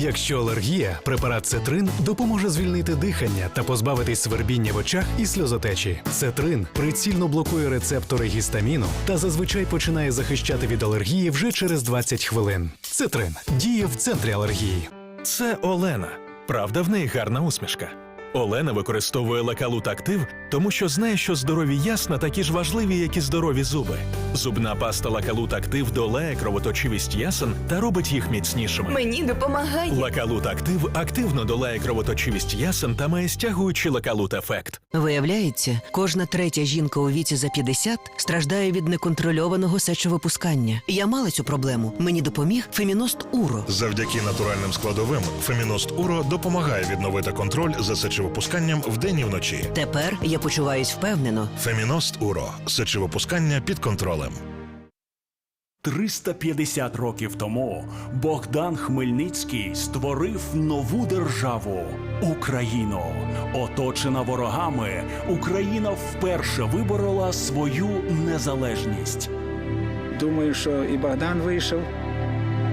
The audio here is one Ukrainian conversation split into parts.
Якщо алергія, препарат Цетрин допоможе звільнити дихання та позбавитись свербіння в очах і сльозотечі. Цетрин прицільно блокує рецептори гістаміну та зазвичай починає захищати від алергії вже через 20 хвилин. Цетрин діє в центрі алергії. Це Олена. Правда, в неї гарна усмішка. Олена використовує Лакалут Актив, тому що знає, що здорові ясна такі ж важливі, як і здорові зуби. Зубна паста Лакалут Актив долає кровоточивість ясен та робить їх міцнішими. Мені допомагає. Лакалут Актив активно долає кровоточивість ясен та має стягуючий лакалут ефект. Виявляється, кожна третя жінка у віці за 50 страждає від неконтрольованого сечовипускання. Я мала цю проблему. Мені допоміг Феміност Уро. Завдяки натуральним складовим Феміност Уро допомагає відновити контроль за сечовипусканням вдень і вночі. Тепер я почуваюсь впевнено. Феміност Уро сечовипускання під контролем. 350 років тому Богдан Хмельницький створив нову державу Україну. Оточена ворогами, Україна вперше виборола свою незалежність. Думаю, що і Богдан вийшов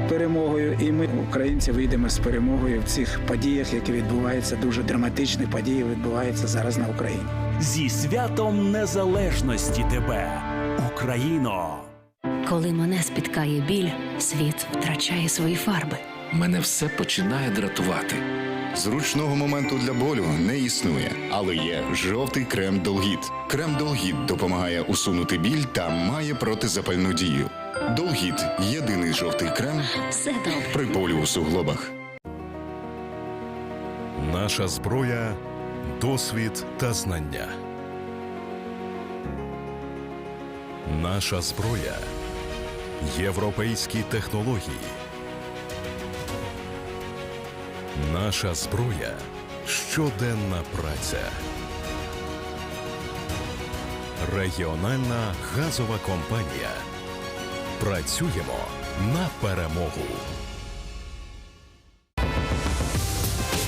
перемогою, і ми, українці, вийдемо з перемогою в цих подіях, які відбуваються. Дуже драматичні події відбуваються зараз на Україні. Зі святом незалежності тебе, Україно! Коли мене спіткає біль, світ втрачає свої фарби. Мене все починає дратувати. Зручного моменту для болю не існує, але є жовтий крем Долгіт. Крем Долгіт допомагає усунути біль та має протизапальну дію. Долгіт єдиний жовтий крем Все при болю у суглобах. Наша зброя досвід та знання. Наша зброя європейські технології. Наша зброя щоденна праця. Регіональна газова компанія. Працюємо на перемогу.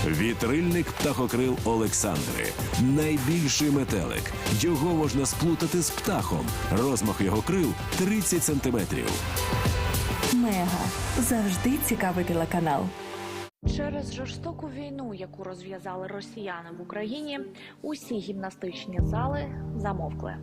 Вітрильник птахокрил Олександри. Найбільший метелик. Його можна сплутати з птахом. Розмах його крил 30 сантиметрів. Мега завжди цікавий телеканал. Через жорстоку війну, яку розв'язали росіяни в Україні, усі гімнастичні зали замовкли.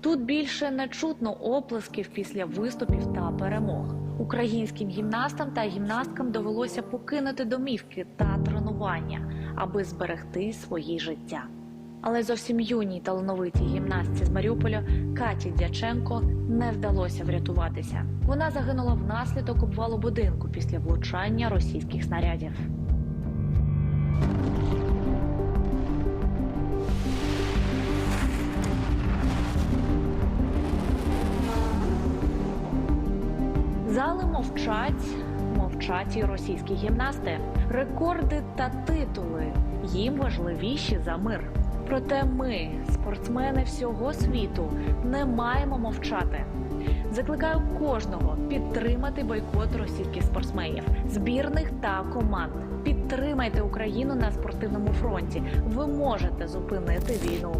Тут більше не чутно оплесків після виступів та перемог. Українським гімнастам та гімнасткам довелося покинути домівки та тренування, аби зберегти свої життя. Але зовсім юній талановитій гімнастці з Маріуполя Каті Дяченко не вдалося врятуватися. Вона загинула внаслідок обвалу будинку після влучання російських снарядів. Зали мовчать, мовчать і російські гімнасти. Рекорди та титули їм важливіші за мир. Проте ми, спортсмени всього світу, не маємо мовчати. Закликаю кожного підтримати бойкот російських спортсменів, збірних та команд. Підтримайте Україну на спортивному фронті. Ви можете зупинити війну.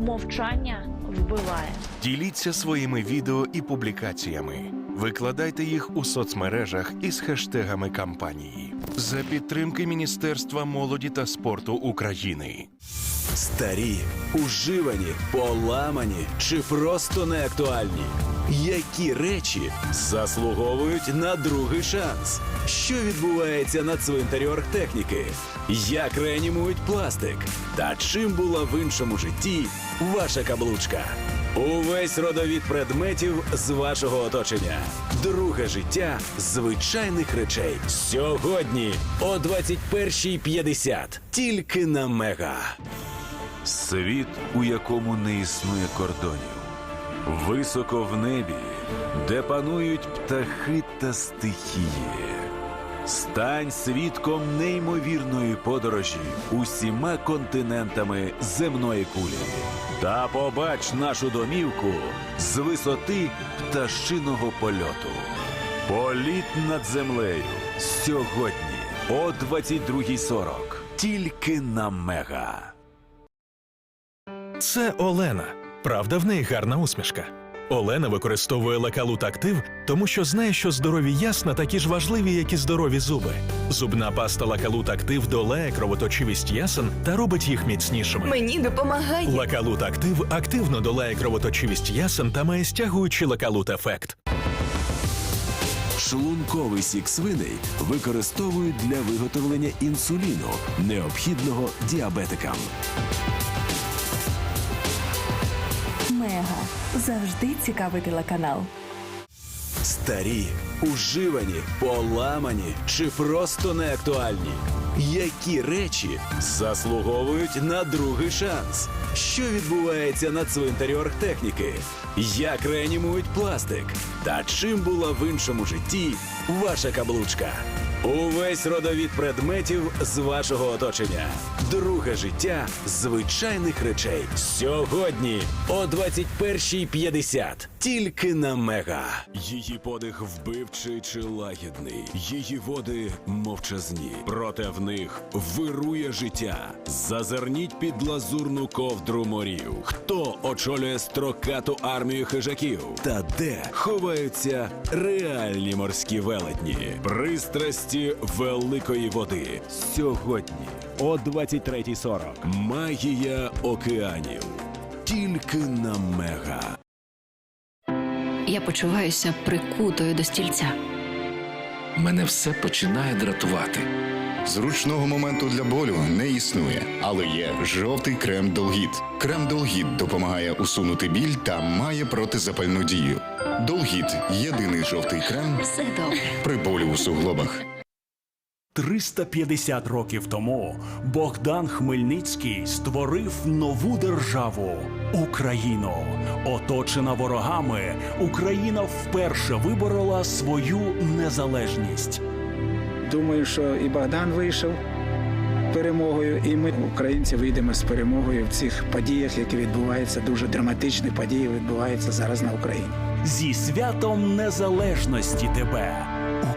Мовчання вбиває. Діліться своїми відео і публікаціями. Викладайте їх у соцмережах із хештегами кампанії за підтримки Міністерства молоді та спорту України. Старі, уживані, поламані чи просто неактуальні. Які речі заслуговують на другий шанс? Що відбувається на цвинтарі оргтехніки? Як реанімують пластик? Та чим була в іншому житті ваша каблучка? Увесь родовід предметів з вашого оточення. Друге життя звичайних речей. Сьогодні о 21.50. Тільки на мега. Світ, у якому не існує кордонів. Високо в небі, де панують птахи та стихії. Стань свідком неймовірної подорожі усіма континентами земної кулі. Та побач нашу домівку з висоти пташиного польоту. Політ над землею сьогодні о 22.40. Тільки на мега. Це Олена. Правда, в неї гарна усмішка. Олена використовує лекалут актив, тому що знає, що здорові ясна такі ж важливі, як і здорові зуби. Зубна паста лакалут актив долає кровоточивість ясен та робить їх міцнішими. Мені допомагає. Лакалут актив активно долає кровоточивість ясен та має стягуючий лакалут ефект. Шлунковий сік свиней використовують для виготовлення інсуліну, необхідного діабетикам. Мега завжди цікавий телеканал. Старі, уживані, поламані чи просто неактуальні. Які речі заслуговують на другий шанс? Що відбувається на цвинтарі оргтехніки? Як реанімують пластик? Та чим була в іншому житті ваша каблучка? Увесь родовід предметів з вашого оточення. Друге життя звичайних речей. Сьогодні о 21.50. Тільки на мега. Її подих вбивчий чи лагідний. Її води мовчазні. Проте в них вирує життя. Зазирніть під лазурну ковдру морів. Хто очолює строкату армію хижаків? Та де ховаються реальні морські велетні? Пристрасті великої води. Сьогодні о 23.40. Магія океанів. Тільки на мега. Я почуваюся прикутою до стільця. Мене все починає дратувати. Зручного моменту для болю не існує, але є жовтий крем Долгіт. Крем Долгіт допомагає усунути біль та має протизапальну дію. Долгіт єдиний жовтий крем Все добре. при болю у суглобах. 350 років тому Богдан Хмельницький створив нову державу Україну. Оточена ворогами, Україна вперше виборола свою незалежність. Думаю, що і Богдан вийшов перемогою, і ми, українці, вийдемо з перемогою в цих подіях, які відбуваються. Дуже драматичні події відбуваються зараз на Україні. Зі святом незалежності тебе,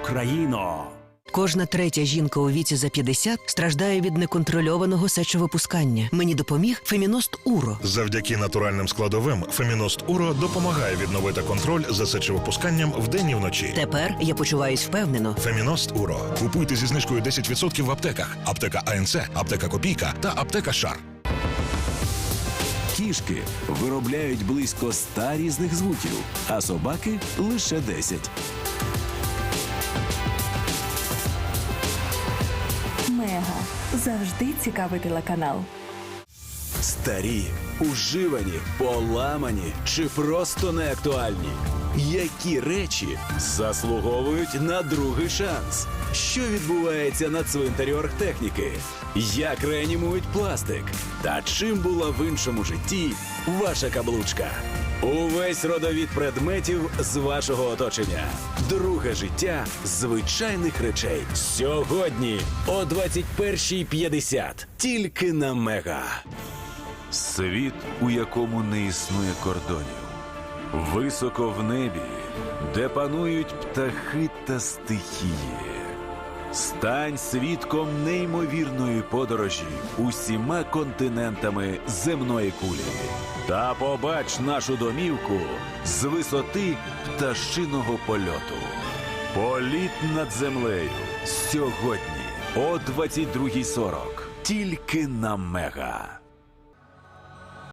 Україно! Кожна третя жінка у віці за 50 страждає від неконтрольованого сечовипускання. Мені допоміг Феміност Уро. Завдяки натуральним складовим Феміност Уро допомагає відновити контроль за сечовипусканням вдень і вночі. Тепер я почуваюсь впевнено. Феміност Уро. Купуйте зі знижкою 10% в аптеках. Аптека АНЦ, аптека Копійка та аптека Шар. Кішки виробляють близько ста різних звуків, а собаки лише 10. Мега завжди цікавий телеканал. Старі, уживані, поламані чи просто неактуальні. Які речі заслуговують на другий шанс? Що відбувається на цвинтарі оргтехніки? Як реанімують пластик? Та чим була в іншому житті ваша каблучка? Увесь родовід предметів з вашого оточення. Друге життя звичайних речей. Сьогодні о 21.50. Тільки на мега. Світ, у якому не існує кордонів, високо в небі, де панують птахи та стихії. Стань свідком неймовірної подорожі усіма континентами земної кулі та побач нашу домівку з висоти пташиного польоту. Політ над землею сьогодні о 22.40. Тільки на мега.